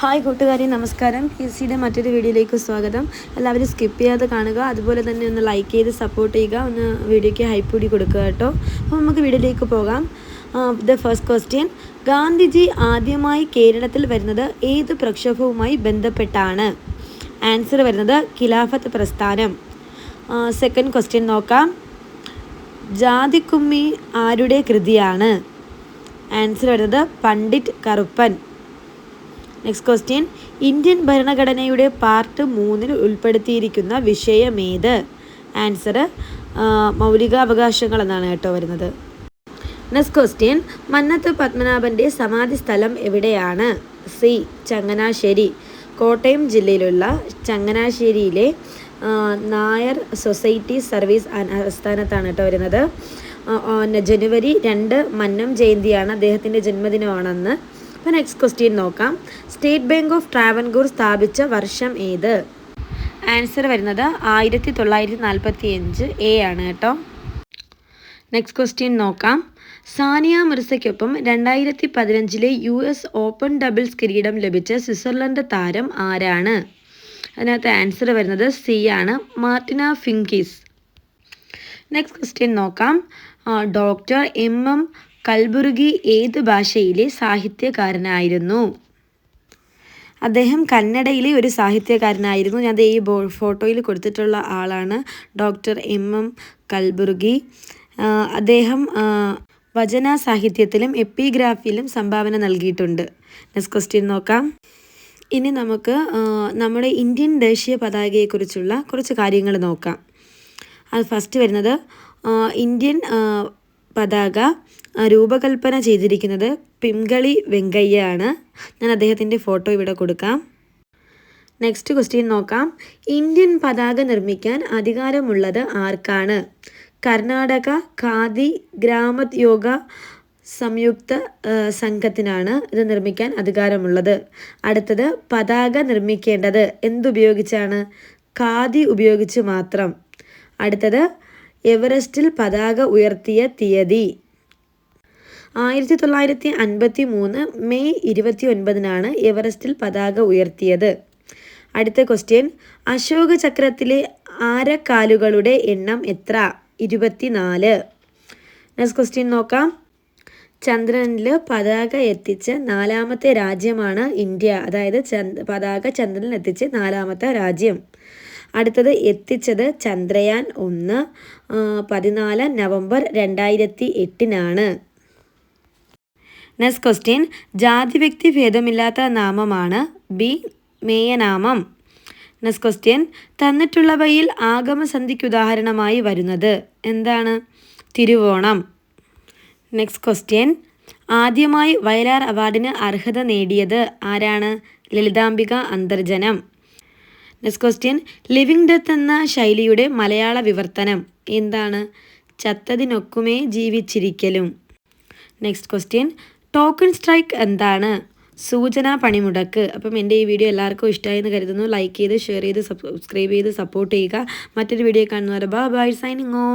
Hi കൂട്ടുകാരി നമസ്കാരം. P S സിയുടെ മറ്റൊരു വീഡിയോയിലേക്ക് സ്വാഗതം. എല്ലാവരും സ്കിപ്പ് ചെയ്യാതെ കാണുക അതുപോലെ തന്നെ ഒന്ന് ലൈക്ക് ചെയ്ത് സപ്പോർട്ട് ചെയ്യുക ഒന്ന് വീഡിയോയ്ക്ക് ഹൈപ്പ് കൂടി കൊടുക്കുക കേട്ടോ. അപ്പോൾ നമുക്ക് വീഡിയോയിലേക്ക് പോകാം. ദ ഫസ്റ്റ് ക്വസ്റ്റ്യൻ ഗാന്ധിജി ആദ്യമായി കേരളത്തിൽ വരുന്നത് ഏത് പ്രക്ഷോഭവുമായി ബന്ധപ്പെട്ടാണ്? ആൻസർ വരുന്നത് ഖിലാഫത്ത് പ്രസ്ഥാനം. സെക്കൻഡ് ക്വസ്റ്റ്യൻ നോക്കാം. ജാതിക്കുമ്മി ആരുടെ കൃതിയാണ്? ആൻസർ വരുന്നത് Pandit Karuppan. Next question Indian ഭരണഘടനയുടെ പാർട്ട് മൂന്നിൽ ഉൾപ്പെടുത്തിയിരിക്കുന്ന വിഷയമേത്? ആൻസർ മൗലികാവകാശങ്ങൾ എന്നാണ് കേട്ടോ വരുന്നത്. നെക്സ്റ്റ് ക്വസ്റ്റ്യൻ മന്നത്ത് പത്മനാഭന്റെ സമാധി സ്ഥലം എവിടെയാണ്? സി ചങ്ങനാശ്ശേരി. കോട്ടയം ജില്ലയിലുള്ള ചങ്ങനാശ്ശേരിയിലെ നായർ സൊസൈറ്റി സർവീസ് ആസ്ഥാനത്താണ് കേട്ടോ വരുന്നത്. ജനുവരി രണ്ട് മന്നം ജയന്തിയാണ് അദ്ദേഹത്തിന്റെ ജന്മദിനമാണെന്ന് അപ്പോൾ നെക്സ്റ്റ് ക്വസ്റ്റ്യൻ നോക്കാം. സ്റ്റേറ്റ് ബാങ്ക് ഓഫ് ട്രാവൻകൂർ സ്ഥാപിച്ച വർഷം ഏത്? ആൻസർ വരുന്നത് ആയിരത്തി തൊള്ളായിരത്തി നാൽപ്പത്തി അഞ്ച് എ ആണ് കേട്ടോ. നെക്സ്റ്റ് ക്വസ്റ്റ്യൻ നോക്കാം. സാനിയ മിർസയ്ക്കൊപ്പം രണ്ടായിരത്തി പതിനഞ്ചിലെ യു എസ് ഓപ്പൺ ഡബിൾസ് കിരീടം ലഭിച്ച സ്വിറ്റ്സർലൻഡ് താരം ആരാണ്? അതിനകത്ത് ആൻസർ വരുന്നത് സി ആണ്. മാർട്ടിന ഫിങ്കിസ് നെക്സ്റ്റ് ക്വസ്റ്റ്യൻ നോക്കാം. ഡോക്ടർ എം എം കൽബുർഗി ഏത് ഭാഷയിലെ സാഹിത്യകാരനായിരുന്നു? അദ്ദേഹം കന്നഡയിലെ ഒരു സാഹിത്യകാരനായിരുന്നു. ഞാൻ ഈ ഫോട്ടോയിൽ കൊടുത്തിട്ടുള്ള ആളാണ് ഡോക്ടർ എം എം കൽബുർഗി അദ്ദേഹം വചന സാഹിത്യത്തിലും എപ്പിഗ്രാഫിയിലും സംഭാവന നൽകിയിട്ടുണ്ട്. നെക്സ്റ്റ് ക്വസ്റ്റ്യൻ നോക്കാം. ഇനി നമുക്ക് നമ്മുടെ ഇന്ത്യൻ ദേശീയ പതാകയെക്കുറിച്ചുള്ള കുറച്ച് കാര്യങ്ങൾ നോക്കാം. അത് ഫസ്റ്റ് വരുന്നത് ഇന്ത്യൻ പതാക രൂപകൽപ്പന ചെയ്തിരിക്കുന്നത് പിംഗളി വെങ്കയ്യ ആണ് ഞാൻ അദ്ദേഹത്തിന്റെ ഫോട്ടോ ഇവിടെ കൊടുക്കാം. നെക്സ്റ്റ് ക്വസ്റ്റ്യൻ നോക്കാം. ഇന്ത്യൻ പതാക നിർമ്മിക്കാൻ അധികാരമുള്ളത് ആർക്കാണ്? കർണാടക ഖാദി ഗ്രാമയോഗ സംയുക്ത സംഘത്തിനാണ് ഇത് നിർമ്മിക്കാൻ അധികാരമുള്ളത്. അടുത്തത് പതാക നിർമ്മിക്കേണ്ടത് എന്തുപയോഗിച്ചാണ്? ഖാദി ഉപയോഗിച്ച് മാത്രം. അടുത്തത് എവറസ്റ്റിൽ പതാക ഉയർത്തിയ തീയതി. ആയിരത്തി തൊള്ളായിരത്തി അൻപത്തി മൂന്ന് മെയ് ഇരുപത്തി ഒൻപതിനാണ് എവറസ്റ്റിൽ പതാക ഉയർത്തിയത്. അടുത്ത ക്വസ്റ്റ്യൻ അശോക ചക്രത്തിലെ ആരക്കാലുകളുടെ എണ്ണം എത്ര? ഇരുപത്തിനാല്. നെക്സ്റ്റ് ക്വസ്റ്റ്യൻ നോക്കാം. ചന്ദ്രനിൽ പതാക എത്തിച്ച നാലാമത്തെ രാജ്യമാണ് ഇന്ത്യ. അതായത് ചന്ദ് പതാക ചന്ദ്രനിൽ എത്തിച്ച് നാലാമത്തെ രാജ്യം. അടുത്തത് എത്തിച്ചത് ചന്ദ്രയാൻ ഒന്ന് പതിനാല് നവംബർ രണ്ടായിരത്തി എട്ടിനാണ് നെക്സ്റ്റ് ക്വസ്റ്റ്യൻ ജാതി വ്യക്തി ഭേദമില്ലാത്ത നാമമാണ് ബി മേയനാമം. നെക്സ്റ്റ് ക്വസ്റ്റ്യൻ തന്നിട്ടുള്ളവയിൽ ആഗമസന്ധിക്ക് ഉദാഹരണമായി വരുന്നത് എന്താണ്? തിരുവോണം. നെക്സ്റ്റ് ക്വസ്റ്റ്യൻ ആദ്യമായി വയലാർ അവാർഡിന് അർഹത നേടിയത് ആരാണ്? Lalithambika Antharjanam. Next question living death എന്ന ശൈലിയുടെ മലയാള വിവർത്തനം എന്താണ്? ചത്തതിനൊക്കുമേ ജീവിച്ചിരിക്കലും. നെക്സ്റ്റ് ക്വസ്റ്റ്യൻ ടോക്കൺ സ്ട്രൈക്ക് എന്താണ്? സൂചന പണിമുടക്ക്. അപ്പം എന്റെ ഈ വീഡിയോ എല്ലാവർക്കും ഇഷ്ടമായി എന്ന് കരുതുന്നു. ലൈക്ക് ചെയ്ത് ഷെയർ ചെയ്ത് സബ്സ്ക്രൈബ് ചെയ്ത് സപ്പോർട്ട് ചെയ്യുക. മറ്റൊരു വീഡിയോ കാണുന്നവരെ ബൈ ബൈ സൈനിങ് ഓ